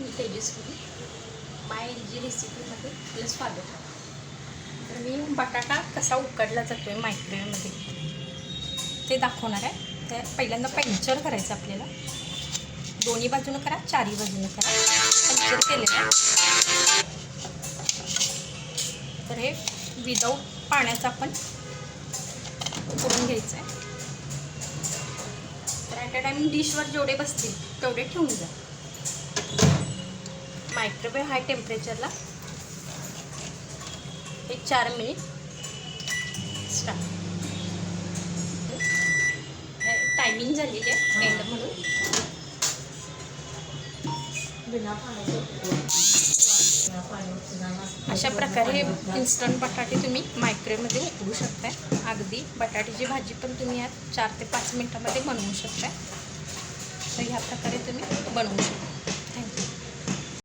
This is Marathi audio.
मी तेजस्वी माय एल जी रेसिपीमध्ये आपलं स्वागत आहे तर मी बटाटा कसा उकडला जातो आहे मायक्रोवेव्हमध्ये ते दाखवणार आहे. तर पहिल्यांदा पंक्चर करायचं आपल्याला. दोन्ही बाजूनं करा चारी बाजूनं करा. पंक्चर केलेलं आहे. तर हे विदाऊट पाण्याचं आपण करून घ्यायचं आहे तर ॲट अ टाईम डिशवर जेवढे बसतील तेवढे ठेवून जा मायक्रोवेव्ह हाय टेम्परेचरला एक चार मिनिट स्टार्ट टायमिंग झालेली आहे एंड म्हणून. अशा प्रकारे इन्स्टंट बटाटे तुम्ही मायक्रोवेवमध्ये उकडू शकताय. अगदी बटाट्याची भाजी पण तुम्ही यात चार ते पाच मिनटामध्ये बनवू शकताय. तर ह्या प्रकारे तुम्ही बनवू शकता.